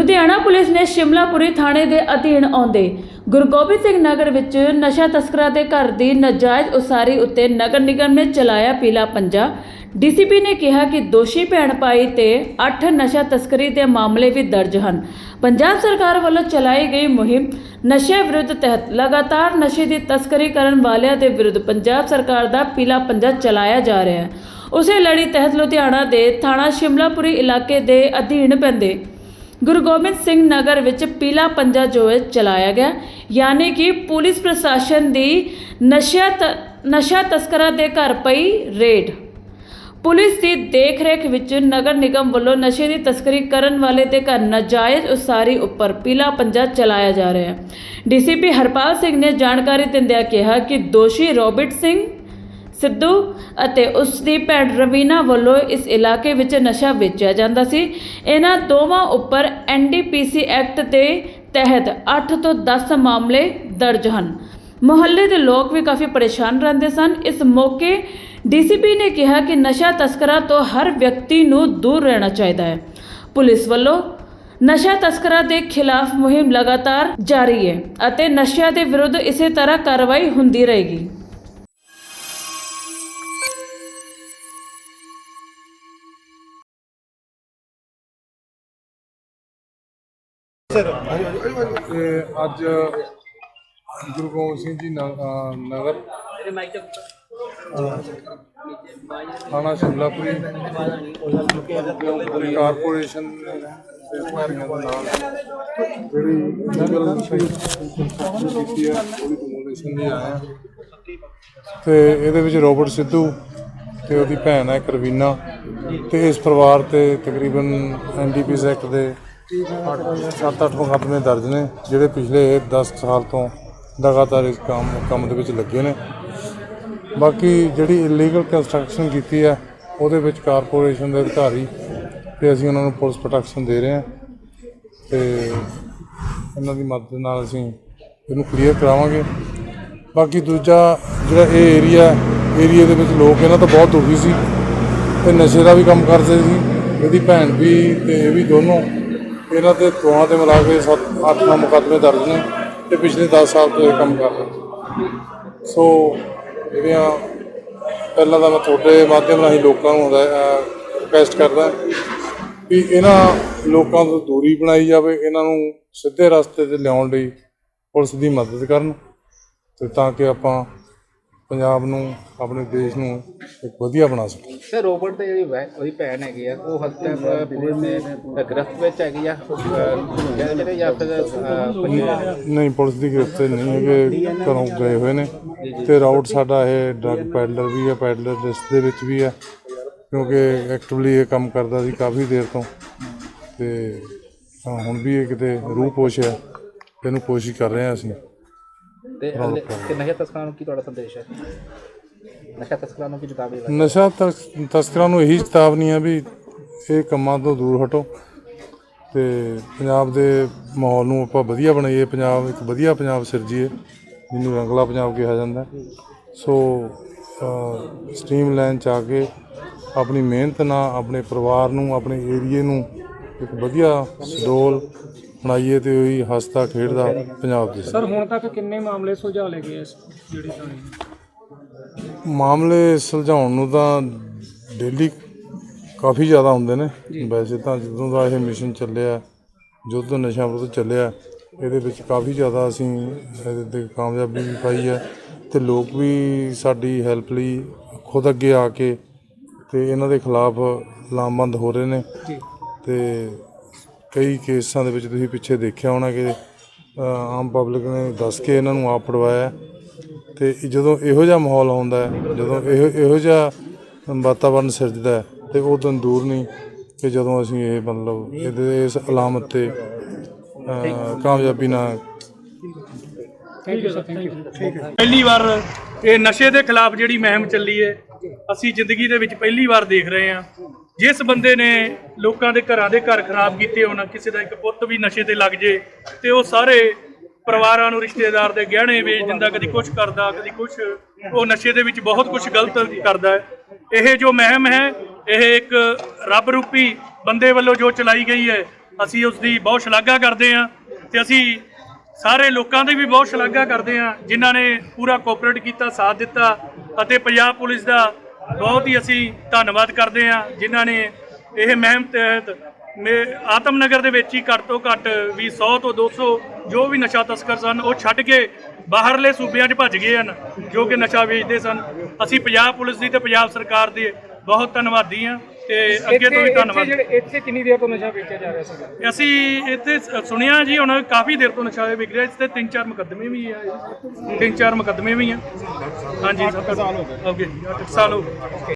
Ludhiana police ਨੇ ਸ਼ਿਮਲਾਪੁਰੀ ਥਾਣੇ ਦੇ ਅਧੀਨ ਆਉਂਦੇ ਗੁਰੂ ਗੋਬਿੰਦ ਸਿੰਘ ਨਗਰ ਵਿੱਚ ਨਸ਼ਾ ਤਸਕਰਾਂ ਦੇ ਘਰ ਦੀ ਨਾਜਾਇਜ਼ ਉਸਾਰੀ ਉੱਤੇ ਨਗਰ ਨਿਗਮ ਨੇ ਚਲਾਇਆ ਪੀਲਾ ਪੰਜਾ। ਡੀਸੀਪੀ ਨੇ ਕਿਹਾ ਕਿ ਦੋਸ਼ੀ ਭੈਣ ਭਾਈ ਤੇ 8 ਨਸ਼ਾ ਤਸਕਰੀ ਦੇ ਮਾਮਲੇ ਵੀ ਦਰਜ ਹਨ। ਪੰਜਾਬ ਸਰਕਾਰ ਵੱਲੋਂ ਚਲਾਈ ਗਈ ਮੁਹਿੰਮ ਨਸ਼ੇ ਵਿਰੁੱਧ ਤਹਿਤ ਲਗਾਤਾਰ ਨਸ਼ੇ ਦੀ ਤਸਕਰੀ ਕਰਨ ਵਾਲਿਆਂ ਦੇ ਵਿਰੁੱਧ ਪੰਜਾਬ ਸਰਕਾਰ ਦਾ ਪੀਲਾ ਪੰਜਾ ਚਲਾਇਆ ਜਾ ਰਿਹਾ ਹੈ। ਉਸੇ ਲੜੀ ਤਹਿਤ ਲੁਧਿਆਣਾ ਦੇ ਥਾਣਾ ਸ਼ਿਮਲਾਪੁਰੀ ਇਲਾਕੇ ਦੇ ਅਧੀਨ ਪੈਂਦੇ ਗੁਰੂ ਗੋਬਿੰਦ ਸਿੰਘ ਨਗਰ ਵਿੱਚ ਪੀਲਾ ਪੰਜਾ ਜੋ ਹੈ ਚਲਾਇਆ ਗਿਆ। ਯਾਨੀ ਕਿ ਪੁਲਿਸ ਪ੍ਰਸ਼ਾਸਨ ਦੀ ਨਸ਼ਾ ਤ- ਨਸ਼ਾ ਤਸਕਰਾਂ ਦੇ ਘਰ ਪਈ ਰੇਡ। ਪੁਲਿਸ ਦੀ ਦੇਖਰੇਖ ਵਿੱਚ ਨਗਰ ਨਿਗਮ ਵੱਲੋਂ ਨਸ਼ੇ ਦੀ ਤਸਕਰੀ ਕਰਨ ਵਾਲੇ ਦੇ ਘਰ ਨਾਜਾਇਜ਼ ਉਸਾਰੀ ਉੱਪਰ ਪੀਲਾ ਪੰਜਾ ਚਲਾਇਆ ਜਾ ਰਿਹਾ ਹੈ। ਡੀਸੀਪੀ ਹਰਪਾਲ ਸਿੰਘ ਨੇ ਜਾਣਕਾਰੀ ਦਿੰਦਿਆਂ ਕਿਹਾ ਕਿ ਦੋਸ਼ੀ ਰੋਬਿਟ ਸਿੰਘ ਸਿੱਧੂ ਅਤੇ ਉਸ ਦੀ ਭੈਣ ਰਵੀਨਾ ਵੱਲੋਂ ਇਸ ਇਲਾਕੇ ਵਿੱਚ ਨਸ਼ਾ ਵੇਚਿਆ ਜਾਂਦਾ ਸੀ। ਇਹਨਾਂ ਦੋਵਾਂ ਉੱਪਰ ਐਨਡੀਪੀਸੀ ਐਕਟ ਦੇ ਤਹਿਤ 8 ਤੋਂ 10 ਮਾਮਲੇ ਦਰਜ ਹਨ। ਮੁਹੱਲੇ ਦੇ ਲੋਕ ਵੀ ਕਾਫੀ ਪਰੇਸ਼ਾਨ ਰਹਿੰਦੇ ਸਨ। ਇਸ ਮੌਕੇ ਡੀਸੀਪੀ ਨੇ ਕਿਹਾ ਕਿ ਨਸ਼ਾ ਤਸਕਰਾਂ ਤੋਂ ਹਰ ਵਿਅਕਤੀ ਨੂੰ ਦੂਰ ਰਹਿਣਾ ਚਾਹੀਦਾ ਹੈ। ਪੁਲਿਸ ਵੱਲੋਂ ਨਸ਼ਾ ਤਸਕਰਾਂ ਦੇ ਖਿਲਾਫ ਮੁਹਿੰਮ ਲਗਾਤਾਰ ਜਾਰੀ ਹੈ ਅਤੇ ਨਸ਼ਿਆਂ ਦੇ ਵਿਰੁੱਧ ਇਸੇ ਤਰ੍ਹਾਂ ਕਾਰਵਾਈ ਹੁੰਦੀ ਰਹੇਗੀ। ਇਹ ਅੱਜ ਗੁਰੂ ਗੋਬਿੰਦ ਸਿੰਘ ਜੀ ਨ- ਅਹ, ਨਗਰ, ਅਹ, ਥਾਣਾ ਸ਼ਿਮਲਾਪੁਰੀ ਕਾਰਪੋਰੇਸ਼ਨ ਦੇ ਅਧਿਕਾਰੀਆਂ ਦੇ ਨਾਲ ਜਿਹੜੀ ਲੀਗਲ ਕੀਤੀ ਹੈ, ਉਹਦੀ ਡਿਮੋਲੀਸ਼ਨ ਲਈ ਆਏ ਤੇ ਇਹਦੇ ਵਿੱਚ ਰੋਬਰਟ ਸਿੱਧੂ ਤੇ ਉਹਦੀ ਭੈਣ ਹੈ ਕਰਵੀਨਾ। ਤੇ ਇਸ ਪਰਿਵਾਰ ਤੇ ਤਕਰੀਬਨ ਐਨਡੀਪੀਐਸ ਐਕਟ ਦੇ 7-8 ਮੁਕੱਦਮੇ ਦਰਜ ਨੇ, ਜਿਹੜੇ ਪਿਛਲੇ 10 ਸਾਲ ਤੋਂ ਲਗਾਤਾਰ ਇਸ ਕੰਮ ਕੰਮ ਦੇ ਵਿੱਚ ਲੱਗੇ ਨੇ। ਬਾਕੀ ਜਿਹੜੀ ਇਲੀਗਲ ਕੰਸਟਰਕਸ਼ਨ ਕੀਤੀ ਹੈ, ਉਹਦੇ ਵਿੱਚ ਕਾਰਪੋਰੇਸ਼ਨ ਦੇ ਅਧਿਕਾਰੀ ਤੇ ਅਸੀਂ ਉਹਨਾਂ ਨੂੰ ਪੁਲਿਸ ਪ੍ਰੋਟੈਕਸ਼ਨ ਦੇ ਰਹੇ ਹਾਂ ਤੇ ਇਹਨਾਂ ਦੀ ਮਦਦ ਨਾਲ ਅਸੀਂ ਇਹਨੂੰ ਕਲੀਅਰ ਕਰਾਵਾਂਗੇ। ਬਾਕੀ ਦੂਜਾ ਜਿਹੜਾ ਇਹ ਏਰੀਆ ਏਰੀਆ ਦੇ ਵਿੱਚ ਲੋਕ ਇਹਨਾਂ ਤੋਂ ਬਹੁਤ ਦੁਖੀ ਸੀ ਤੇ ਨਸ਼ੇ ਦਾ ਵੀ ਕੰਮ ਕਰਦੇ ਸੀ। ਇਹਦੀ ਭੈਣ ਵੀ ਤੇ ਇਹ ਵੀ ਦੋਨੋਂ ਇਹਨਾਂ ਤੇ ਦੋਵਾਂ ਤੇ ਮਿਲਾ ਕੇ 7 8 ਮੁਕੱਦਮੇ ਦਰਜ ਨੇ ਤੇ ਪਿਛਲੇ 10 ਸਾਲ ਤੋਂ ਇਹ ਕੰਮ ਕਰ ਰਹੇ ਸੋ ਜਿਹੜੀਆਂ ਪਹਿਲਾਂ ਤਾਂ ਮੈਂ ਤੁਹਾਡੇ ਮਾਧਿਅਮ ਰਾਹੀਂ ਲੋਕਾਂ ਨੂੰ ਰਿਕਵੈਸਟ ਕਰਦਾ ਵੀ ਇਹਨਾਂ ਲੋਕਾਂ ਤੋਂ ਦੂਰੀ ਬਣਾਈ ਜਾਵੇ, ਇਹਨਾਂ ਨੂੰ ਸਿੱਧੇ ਰਸਤੇ ਤੇ ਲਿਆਉਣ ਲਈ ਪੁਲਿਸ ਦੀ ਮਦਦ ਕਰਨ ਤੇ ਤਾਂ ਕਿ ਆਪਾਂ ਪੰਜਾਬ ਨੂੰ ਆਪਣੇ ਦੇਸ਼ ਨੂੰ ਇੱਕ ਵਧੀਆ ਬਣਾ ਸਕੀਏ ਸਰ ਰੋਬਰਟ ਤੇ ਜਿਹੜੀ ਵੈ- ਉਹਦੀ ਭੈਣ ਹੈਗੀ ਆ ਉਹ ਤੱਕ ਪੁਲਿਸ ਦੇ ਗ੍ਰਿਫਤ ਵਿੱਚ ਹੈਗੀ ਆ ਜਿਹੜੇ ਜਾਂ ਫਿਰ ਅਹ, ਨਹੀਂ ਪੁਲਿਸ ਦੀ ਗ੍ਰਿਫਤ ਨਹੀਂ ਹੈਗੇ ਘਰੋਂ ਗਏ ਹੋਏ ਨੇ। ਤੇ ਰਾਊਟ ਸਾਡਾ ਇਹ ਡਰਗ ਪੈਡਲਰ ਵੀ ਹੈ ਪੈਡਲਰ ਲਿਸਟ ਦੇ ਵਿੱਚ ਵੀ ਹੈ ਕਿਉਂਕਿ ਐਕਟਿਵਲੀ ਇਹ ਕੰਮ ਕਰਦਾ ਸੀ ਕਾਫੀ ਦੇਰ ਤੋਂ। ਤੇ ਹੁਣ ਵੀ ਇਹ ਕਿਤੇ ਰੂਹ ਪੋਸ਼ ਹੈ ਇਹਨੂੰ ਕੋਸ਼ਿਸ਼ ਕਰ ਰਹੇ ਹਾਂ ਅਸੀਂ। ਤੇ ਤੇ ਨਸ਼ਾ ਤਸਕਰਾਂ ਨੂੰ ਕੀ ਤੁਹਾਡਾ ਸੰਦੇਸ਼ ਹੈ? ਨਸ਼ਾ ਤਸਕਰਾਂ ਨੂੰ ਕੀ ਚੇਤਾਵਨੀ ਹੈ ਨਸ਼ਾ ਤਸ- ਤਸਕਰਾਂ ਨੂੰ ਇਹੀ ਚੇਤਾਵਨੀ ਹੈ ਵੀ ਇਹ ਕੰਮਾਂ ਤੋਂ ਦੂਰ ਹਟੋ ਤੇ ਪੰਜਾਬ ਦੇ ਮਾਹੌਲ ਨੂੰ ਆਪਾਂ ਵਧੀਆ ਬਣਾਈਏ। ਪੰਜਾਬ ਇੱਕ ਵਧੀਆ ਪੰਜਾਬ ਸਿਰਜੀਏ ਜਿਹਨੂੰ ਰੰਗਲਾ ਪੰਜਾਬ ਕਿਹਾ ਜਾਂਦਾ ਹੈ। ਸੋ ਸਟ੍ਰੀਮ ਲਾਈਨ ਚ ਆ ਕੇ ਆਪਣੀ ਮਿਹਨਤ ਨਾਲ ਆਪਣੇ ਪਰਿਵਾਰ ਨੂੰ ਆਪਣੇ ਏਰੀਏ ਨੂੰ ਇੱਕ ਵਧੀਆ ਸਡੋਲ ਬਣਾਈਏ ਤੇ ਉਹੀ ਹੱਸਦਾ ਖੇਡਦਾ ਪੰਜਾਬ ਦੇ ਸਰ ਹੁਣ ਤੱਕ ਕਿੰਨੇ ਮਾਮਲੇ ਸੁਲਝਾ ਲਏ ਗਏ ਇਸ ਜਿਹੜੀ ਥਾਣੇ ਮਾਮਲੇ ਸੁਲਝਾਉਣ ਨੂੰ ਤਾਂ ਡੇਲੀ ਕਾਫੀ ਜ਼ਿਆਦਾ ਹੁੰਦੇ ਨੇ। ਵੈਸੇ ਤਾਂ ਜਦੋਂ ਦਾ ਇਹ ਮਿਸ਼ਨ ਚੱਲਿਆ ਜਦੋਂ ਨਸ਼ਾ ਵਿਰੁੱਧ ਚੱਲਿਆ ਇਹਦੇ ਵਿੱਚ ਕਾਫੀ ਜ਼ਿਆਦਾ ਅਸੀਂ ਇਹਦੇ ਤੇ ਕਾਮਯਾਬੀ ਵੀ ਪਾਈ ਹੈ ਤੇ ਲੋਕ ਵੀ ਸਾਡੀ ਹੈਲਪ ਲਈ ਖੁਦ ਅੱਗੇ ਆ ਕੇ ਤੇ ਇਹਨਾਂ ਦੇ ਖਿਲਾਫ ਲਾਮਬੰਦ ਹੋ ਰਹੇ ਨੇ ਤੇ ਕਈ ਕੇਸਾਂ ਦੇ ਵਿੱਚ ਤੁਸੀਂ ਪਿੱਛੇ ਦੇਖਿਆ ਹੋਣਾ ਕਿ ਆਮ ਪਬਲਿਕ ਨੇ ਦੱਸ ਕੇ ਇਹਨਾਂ ਨੂੰ ਆਪ ਫੜਵਾਇਆ। ਤੇ ਜਦੋਂ ਇਹੋ ਜਿਹਾ ਮਾਹੌਲ ਹੁੰਦਾ ਹੈ, ਜਦੋਂ ਇਹੋ ਇਹੋ ਜਿਹਾ ਵਾਤਾਵਰਨ ਸਿਰਜਦਾ ਹੈ, ਤੇ ਉਹ ਦਿਨ ਦੂਰ ਨਹੀਂ ਕਿ ਜਦੋਂ ਅਸੀਂ ਇਹ ਮਤਲਬ ਇਹਦੇ, ਇਸ ਅਲਾਮਤ ਤੇ ਕਾਮਯਾਬੀ ਨਾਲ thank you sir thank you ਪਹਿਲੀ ਵਾਰ ਇਹ ਨਸ਼ੇ ਦੇ ਖਿਲਾਫ ਜਿਹੜੀ ਮੁਹਿੰਮ ਚੱਲੀ ਹੈ, ਅਸੀਂ ਜ਼ਿੰਦਗੀ ਦੇ ਵਿੱਚ ਪਹਿਲੀ ਵਾਰ ਦੇਖ ਰਹੇ ਹਾਂ। ਜਿਸ ਬੰਦੇ ਨੇ ਲੋਕਾਂ ਦੇ ਘਰਾਂ ਦੇ ਘਰ ਖਰਾਬ ਕੀਤੇ ਹੋਣ, ਕਿਸੇ ਦਾ ਇੱਕ ਪੁੱਤ ਵੀ ਨਸ਼ੇ ਤੇ ਲੱਗ ਜੇ, ਤੇ ਉਹ ਸਾਰੇ ਪਰਿਵਾਰਾਂ ਨੂੰ, ਰਿਸ਼ਤੇਦਾਰ ਦੇ ਗਹਿਣੇ ਵੇਚ ਦਿੰਦਾ, ਕਦੀ ਕੁਝ ਕਰਦਾ, ਕਦੀ ਕੁਝ ਉਹ ਨਸ਼ੇ ਦੇ ਵਿੱਚ ਬਹੁਤ ਕੁਝ ਗਲਤ ਕਰਦਾ ਹੈ। ਇਹ ਜੋ ਮਹਿਮ ਹੈ, ਇਹ ਇੱਕ ਰੱਬ ਰੂਪੀ ਬੰਦੇ ਵੱਲੋਂ ਜੋ ਚਲਾਈ ਗਈ ਹੈ, ਅਸੀਂ ਉਸ ਦੀ ਬਹੁਤ ਸ਼ਲਾਘਾ ਕਰਦੇ ਹਾਂ ਤੇ ਅਸੀਂ ਸਾਰੇ ਲੋਕਾਂ ਦੀ ਵੀ ਬਹੁਤ ਸ਼ਲਾਘਾ ਕਰਦੇ ਹਾਂ, ਜਿਨ੍ਹਾਂ ਨੇ ਪੂਰਾ ਕੋਆਪਰੇਟ ਕੀਤਾ, ਸਾਥ ਦਿੱਤਾ ਅਤੇ ਪੰਜਾਬ ਪੁਲਿਸ ਦਾ ਬਹੁਤ ਹੀ ਅਸੀਂ ਧੰਨਵਾਦ ਕਰਦੇ ਹਾਂ ਜਿਨ੍ਹਾਂ ਨੇ ਇਹ ਮਹਿਮ ਤਹਿਤ ਮੇ ਆਤਮਨਗਰ ਦੇ ਵਿੱਚ ਹੀ ਘੱਟ ਤੋਂ ਘੱਟ ਵੀ 100 ਤੋਂ 200 ਜੋ ਵੀ ਨਸ਼ਾ ਤਸਕਰ ਸਨ, ਉਹ ਛੱਡ ਕੇ ਬਾਹਰਲੇ ਸੂਬਿਆਂ 'ਚ ਭੱਜ ਗਏ ਹਨ, ਜੋ ਕਿ ਨਸ਼ਾ ਵੇਚਦੇ ਸਨ। ਅਸੀਂ ਪੰਜਾਬ ਪੁਲਿਸ ਦੀ ਤੇ ਪੰਜਾਬ ਸਰਕਾਰ ਦੇ ਬਹੁਤ ਧੰਨਵਾਦੀ ਹਾਂ ਤੇ ਅੱਗੇ ਤੋਂ ਵੀ ਧੰਨਵਾਦ। ਇੱਥੇ ਕਿੰਨੀ ਦੇਰ ਤੋਂ ਨਸ਼ਾ ਵੇਚਿਆ ਜਾ ਰਿਹਾ ਸੀਗਾ? ਅਸੀਂ ਇੱਥੇ ਸ- ਸੁਣਿਆ ਜੀ ਹੁਣ ਕਾਫੀ ਦੇਰ ਤੋਂ ਨਸ਼ਾ ਵਿਕ ਰਿਹਾ ਤੇ ਤਿੰਨ ਚਾਰ ਮੁਕੱਦਮੇ ਵੀ ਆ ਤਿੰਨ ਚਾਰ ਮੁਕੱਦਮੇ ਵੀ ਆ। ਹਾਂਜੀ 7 ਸਾਲ ਹੋ ਗਏ। 8 ਸਾਲ ਹੋ ਗਏ।